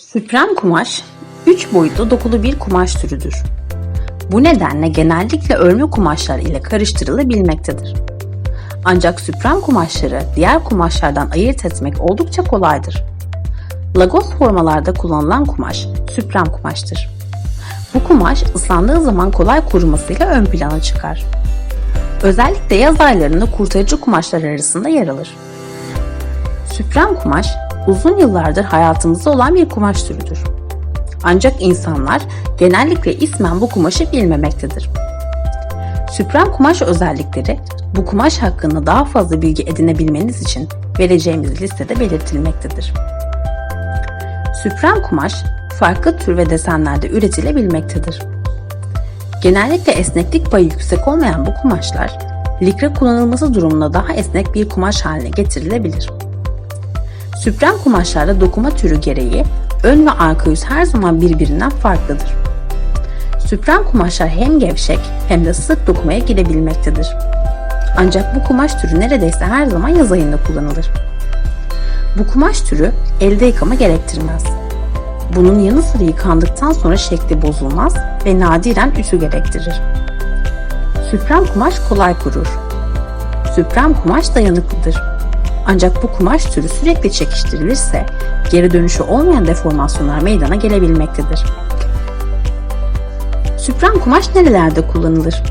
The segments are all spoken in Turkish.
Süprem kumaş, 3 boyutlu dokulu bir kumaş türüdür. Bu nedenle genellikle örme kumaşlar ile karıştırılabilmektedir. Ancak süprem kumaşları diğer kumaşlardan ayırt etmek oldukça kolaydır. Lagos formalarda kullanılan kumaş süprem kumaştır. Bu kumaş ıslandığı zaman kolay kurumasıyla ön plana çıkar. Özellikle yaz aylarında kurtarıcı kumaşlar arasında yer alır. Süprem kumaş uzun yıllardır hayatımızda olan bir kumaş türüdür. Ancak insanlar genellikle ismen bu kumaşı bilmemektedir. Süprem kumaş özellikleri bu kumaş hakkında daha fazla bilgi edinebilmeniz için vereceğimiz listede belirtilmektedir. Süprem kumaş farklı tür ve desenlerde üretilebilmektedir. Genellikle esneklik payı yüksek olmayan bu kumaşlar, likra kullanılması durumunda daha esnek bir kumaş haline getirilebilir. Süprem kumaşlarda dokuma türü gereği ön ve arka yüz her zaman birbirinden farklıdır. Süprem kumaşlar hem gevşek hem de sık dokumaya girebilmektedir. Ancak bu kumaş türü neredeyse her zaman yaz ayında kullanılır. Bu kumaş türü elde yıkama gerektirmez. Bunun yanı sıra yıkandıktan sonra şekli bozulmaz ve nadiren ütü gerektirir. Süprem kumaş kolay kurur. Süprem kumaş dayanıklıdır. Ancak bu kumaş türü sürekli çekiştirilirse geri dönüşü olmayan deformasyonlar meydana gelebilmektedir. Süprem kumaş nerelerde kullanılır?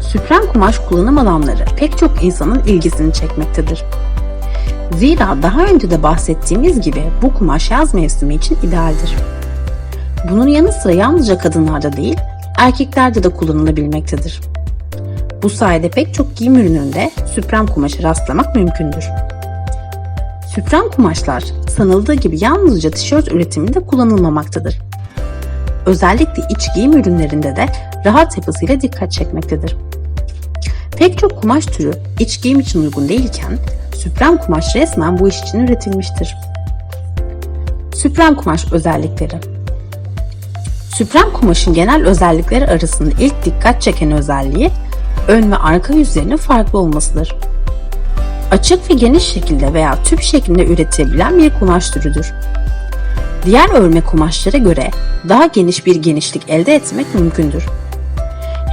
Süprem kumaş kullanım alanları pek çok insanın ilgisini çekmektedir. Zira daha önce de bahsettiğimiz gibi bu kumaş yaz mevsimi için idealdir. Bunun yanı sıra yalnızca kadınlarda değil, erkeklerde de kullanılabilmektedir. Bu sayede pek çok giyim ürününde süprem kumaşı rastlamak mümkündür. Süprem kumaşlar sanıldığı gibi yalnızca tişört üretiminde kullanılmamaktadır. Özellikle iç giyim ürünlerinde de rahat yapısıyla dikkat çekmektedir. Pek çok kumaş türü iç giyim için uygun değilken süprem kumaş resmen bu iş için üretilmiştir. Süprem kumaş özellikleri Süprem kumaşın genel özellikleri arasında ilk dikkat çeken özelliği ön ve arka yüzlerinin farklı olmasıdır. Açık ve geniş şekilde veya tüp şeklinde üretilebilen bir kumaş türüdür. Diğer örme kumaşlara göre daha geniş bir genişlik elde etmek mümkündür.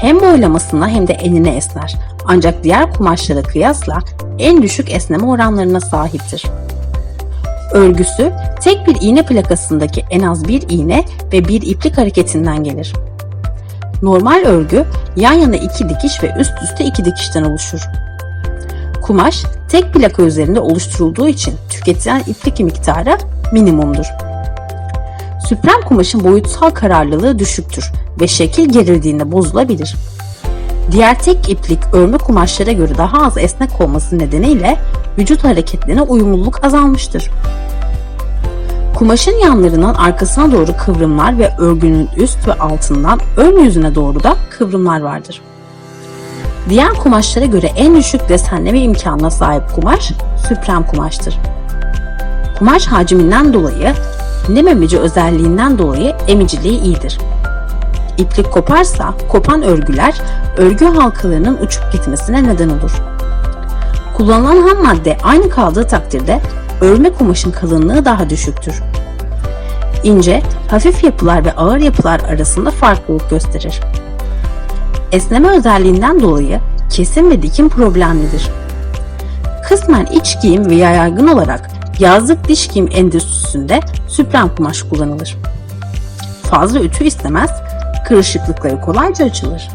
Hem boylamasına hem de enine esner ancak diğer kumaşlara kıyasla en düşük esneme oranlarına sahiptir. Örgüsü tek bir iğne plakasındaki en az bir iğne ve bir iplik hareketinden gelir. Normal örgü yan yana iki dikiş ve üst üste iki dikişten oluşur. Kumaş tek plaka üzerinde oluşturulduğu için tüketilen iplik miktarı minimumdur. Süprem kumaşın boyutsal kararlılığı düşüktür ve şekil gerildiğinde bozulabilir. Diğer tek iplik örme kumaşlara göre daha az esnek olması nedeniyle vücut hareketlerine uyumluluk azalmıştır. Kumaşın yanlarından arkasına doğru kıvrımlar ve örgünün üst ve altından ön yüzüne doğru da kıvrımlar vardır. Diğer kumaşlara göre en düşük desenleme imkanına sahip kumaş süprem kumaştır. Kumaş hacminden dolayı nem emici özelliğinden dolayı emiciliği iyidir. İplik koparsa kopan örgüler örgü halkalarının uçup gitmesine neden olur. Kullanılan ham madde aynı kaldığı takdirde örme kumaşın kalınlığı daha düşüktür. İnce, hafif yapılar ve ağır yapılar arasında farklılık gösterir. Esneme özelliğinden dolayı kesim ve dikim problemlidir. Kısmen iç giyim ve yaygın olarak yazlık diş giyim endüstrisinde süprem kumaş kullanılır. Fazla ütü istemez, kırışıklıkları kolayca açılır.